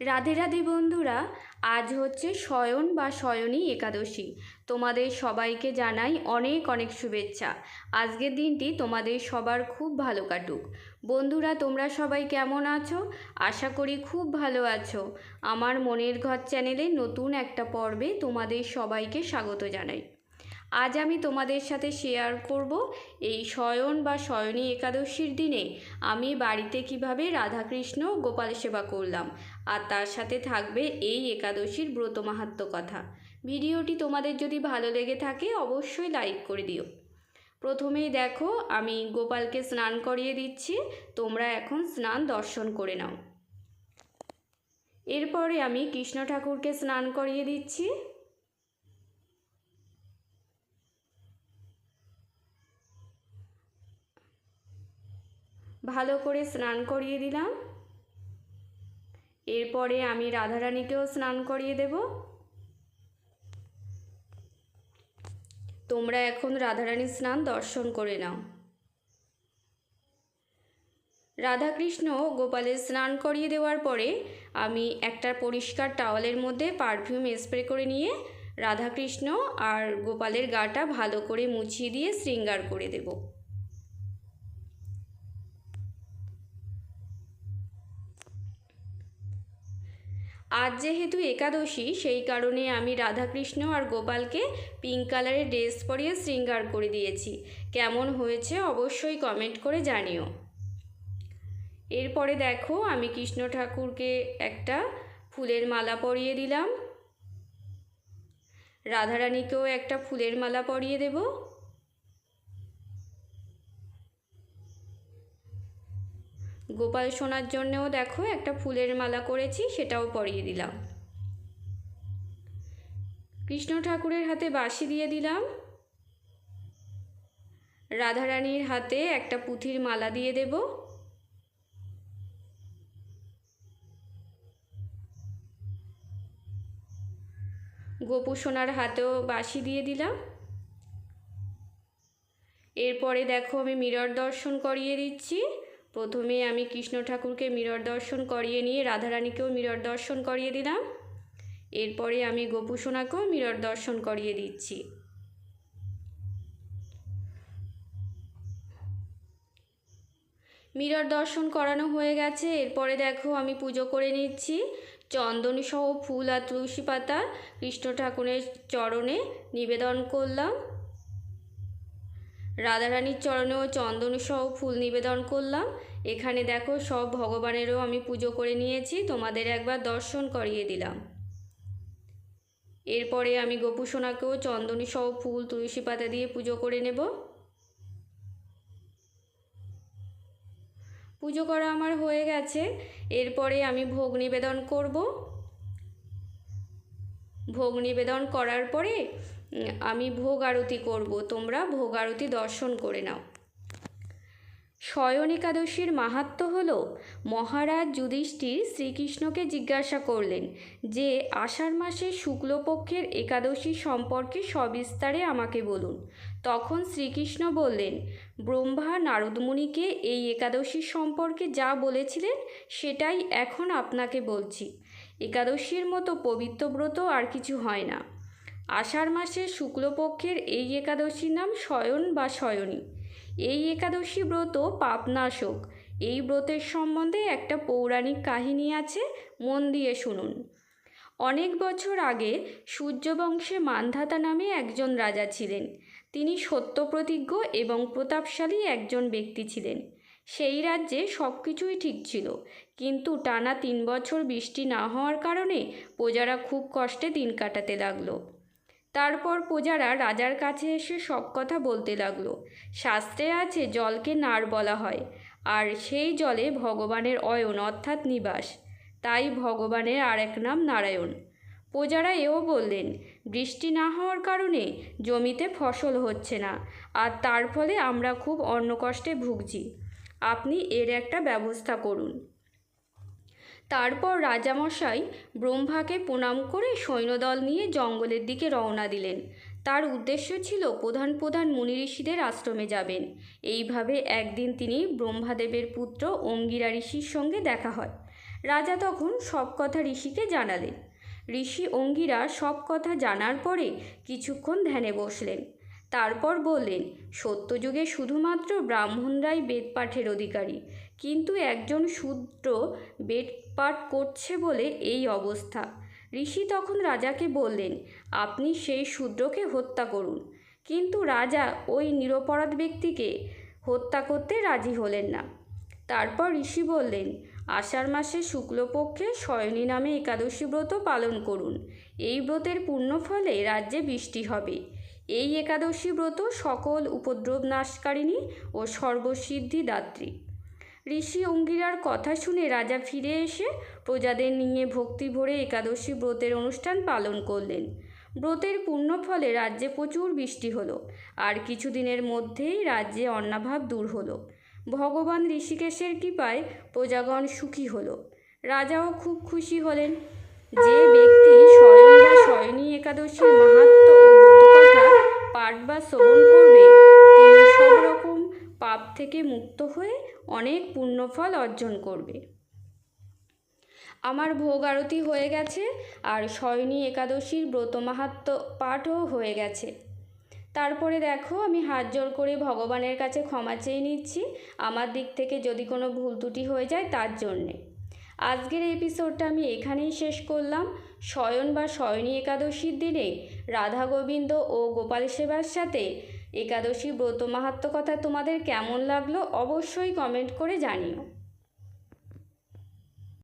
রাধে রাধে বন্ধুরা, আজ হচ্ছে শয়ন বা শয়নী একাদশী। তোমাদের সবাইকে জানাই অনেক অনেক শুভেচ্ছা। আজকের দিনটি তোমাদের সবার খুব ভালো কাটুক। বন্ধুরা, তোমরা সবাই কেমন আছো? আশা করি খুব ভালো আছো। আমার মনের ঘর চ্যানেলে নতুন একটা পর্বে তোমাদের সবাইকে স্বাগত জানাই। আজ আমি তোমাদের সাথে শেয়ার করব এই শয়ন বা শয়নী একাদশীর দিনে আমি বাড়িতে কীভাবে রাধাকৃষ্ণ গোপাল সেবা করলাম আর তার সাথে থাকবে এই একাদশীর ব্রত মাহাত্ম কথা। ভিডিওটি তোমাদের যদি ভালো লেগে থাকে অবশ্যই লাইক করে দিও। প্রথমেই দেখো, আমি গোপালকে স্নান করিয়ে দিচ্ছি, তোমরা এখন স্নান দর্শন করে নাও। এরপরে আমি কৃষ্ণ ঠাকুরকে স্নান করিয়ে দিচ্ছি। ভালো করে স্নান করিয়ে দিলাম। এরপরে আমি রাধারানীকেও স্নান করিয়ে দেব। তোমরা এখন রাধারানীর স্নান দর্শন করে নাও। রাধাকৃষ্ণ গোপালের স্নান করিয়ে দেওয়ার পরে আমি একটা পরিষ্কার টাওয়ালের মধ্যে পারফিউম স্প্রে করে নিয়ে রাধাকৃষ্ণ আর গোপালের গাটা ভালো করে মুছিয়ে দিয়ে শৃঙ্গার করে দেবো। আজ যেহেতু একাদশী, সেই কারণে আমি রাধাকৃষ্ণ আর গোপালকে পিঙ্ক কালারের ড্রেস পরিয়ে শৃঙ্গার করে দিয়েছি। কেমন হয়েছে অবশ্যই কমেন্ট করে জানিও। এরপরে দেখো, আমি কৃষ্ণ ঠাকুরকে একটা ফুলের মালা পরিয়ে দিলাম। রাধারানীকেও একটা ফুলের মালা পরিয়ে দেবো। গোপাল সোনার জন্যেও দেখো একটা ফুলের মালা করেছি, সেটাও পরিয়ে দিলাম। কৃষ্ণ ঠাকুরের হাতে বাঁশি দিয়ে দিলাম। রাধারানীর হাতে একটা পুঁথির মালা দিয়ে দেব। গোপু সোনার হাতেও বাঁশি দিয়ে দিলাম। এরপরে দেখো আমি মিরর দর্শন করিয়ে দিচ্ছি। প্রথমে আমি কৃষ্ণ ঠাকুরকে মিরর দর্শন করিয়ে নিয়ে রাধারানীকেও মিরর দর্শন করিয়ে দিলাম। এরপরে আমি গোপুসোনাকেও মিরর দর্শন করিয়ে দিচ্ছি। মিরর দর্শন করানো হয়ে গেছে। এরপরে দেখো আমি পুজো করে নিচ্ছি। চন্দনী সহ ফুল আর তুলসী পাতা কৃষ্ণ ঠাকুরের চরণে নিবেদন করলাম। রাধারানীর চরণেও চন্দনী সহ ফুল নিবেদন করলাম। এখানে দেখো সব ভগবানেরও আমি পুজো করে নিয়েছি, তোমাদের একবার দর্শন করিয়ে দিলাম। এরপরে আমি গোপুসোনাকেও চন্দনী সহ ফুল, তুলসী পাতা দিয়ে পুজো করে নেব। পুজো করা আমার হয়ে গেছে। এরপরে আমি ভোগ নিবেদন করব। ভোগ নিবেদন করার পরে আমি ভোগ আরতি করব, তোমরা ভোগ আরতি দর্শন করে নাও। শয়ন একাদশীর মাহাত্ম হল, মহারাজ যুধিষ্ঠির শ্রীকৃষ্ণকে জিজ্ঞাসা করলেন যে, আষাঢ় মাসে শুক্লপক্ষের একাদশী সম্পর্কে সবিস্তারে আমাকে বলুন। তখন শ্রীকৃষ্ণ বললেন, ব্রহ্মা নারদমুনিকে এই একাদশী সম্পর্কে যা বলেছিলেন সেটাই এখন আপনাকে বলছি। একাদশীর মতো পবিত্র ব্রত আর কিছু হয় না। আষাঢ় মাসের শুক্লপক্ষের এই একাদশীর নাম শয়ন বা শয়নী। এই একাদশী ব্রত পাপনাশক। এই ব্রতের সম্বন্ধে একটা পৌরাণিক কাহিনী আছে, মন দিয়ে শুনুন। অনেক বছর আগে সূর্যবংশে মান্ধাতা নামে একজন রাজা ছিলেন। তিনি সত্যপ্রতিজ্ঞ এবং প্রতাপশালী একজন ব্যক্তি ছিলেন। সেই রাজ্যে সব কিছুই ঠিক ছিল, কিন্তু টানা তিন বছর বৃষ্টি না হওয়ার কারণে প্রজারা খুব কষ্টে দিন কাটাতে লাগল। তারপর প্রজারা রাজার কাছে এসে সব কথা বলতে লাগল। শাস্ত্রে আছে, জলকে নার বলা হয়, আর সেই জলে ভগবানের অয়ন, অর্থাৎ নিবাস। তাই ভগবানের আর এক নাম নারায়ণ। প্রজারা এও বললেন, বৃষ্টি না হওয়ার কারণে জমিতে ফসল হচ্ছে না, আর তার ফলে আমরা খুব অন্ন কষ্টে ভুগছি। আপনি এর একটা ব্যবস্থা করুন। তারপর রাজামশাই ব্রহ্মাকে প্রণাম করে সৈন্যদল নিয়ে জঙ্গলের দিকে রওনা দিলেন। তার উদ্দেশ্য ছিল প্রধান প্রধান মুনি ঋষিদের আশ্রমে যাবেন। এইভাবে একদিন তিনি ব্রহ্মাদেবের পুত্র অঙ্গিরা ঋষির সঙ্গে দেখা হয়। রাজা তখন সব কথা ঋষিকে জানালেন। ঋষি অঙ্গিরা সব কথা জানার পরে কিছুক্ষণ ধ্যানে বসলেন। তারপর বললেন, সত্যযুগে শুধুমাত্র ব্রাহ্মণরাই বেদ পাঠের অধিকারী। কিন্তু একজন শূদ্র বেদ পাঠ করছে বলে এই অবস্থা। ঋষি তখন রাজাকে বললেন, আপনি সেই শূদ্রকে হত্যা করুন। কিন্তু রাজা ওই নিরপরাধ ব্যক্তিকে হত্যা করতে রাজি হলেন না। তারপর ঋষি বললেন, আষাঢ় মাসে শুক্লপক্ষে শয়নী নামে একাদশী ব্রত পালন করুন। এই ব্রতের পূর্ণ ফলে রাজ্যে বৃষ্টি হবে। এই একাদশী ব্রত সকল উপদ্রব নাশকারিণী ও সর্বসিদ্ধি দাত্রী। ঋষি অঙ্গিরার কথা শুনে রাজা ফিরে এসে প্রজাদের নিয়ে ভক্তি ভরে একাদশী ব্রতের অনুষ্ঠান পালন করলেন। ব্রতের পূর্ণ ফলে রাজ্যে প্রচুর বৃষ্টি হলো, আর কিছুদিনের মধ্যেই রাজ্যে অন্নাভাব দূর হলো। ভগবান ঋষিকেশের কৃপায় প্রজাগণ সুখী হলো। রাজাও খুব খুশি হলেন। যে ব্যক্তি স্বয়ং বা স্বয়নী একাদশীর মাহাত্ম ও ব্রতকথা পাঠ বা শ্রবণ করবে পাপ থেকে মুক্ত হয়ে অনেক পুণ্যফল অর্জন করবে। আমার ভোগ আরতি হয়ে গেছে আর শয়নী একাদশীর ব্রত মাহাত্ম পাঠও হয়ে গেছে। তারপরে দেখো, আমি হাত জোর করে ভগবানের কাছে ক্ষমা চেয়ে নিচ্ছি। আমার দিক থেকে যদি কোনো ভুল ত্রুটি হয়ে যায় তার জন্যে। আজকের এপিসোডটা আমি এখানেই শেষ করলাম। শয়ন বা শয়নী একাদশীর দিনে রাধা গোবিন্দ ও গোপাল সেবার সাথে একাদশী ব্রত মাহাত্ম কথা তোমাদের কেমন লাগল অবশ্যই কমেন্ট করে জানিও।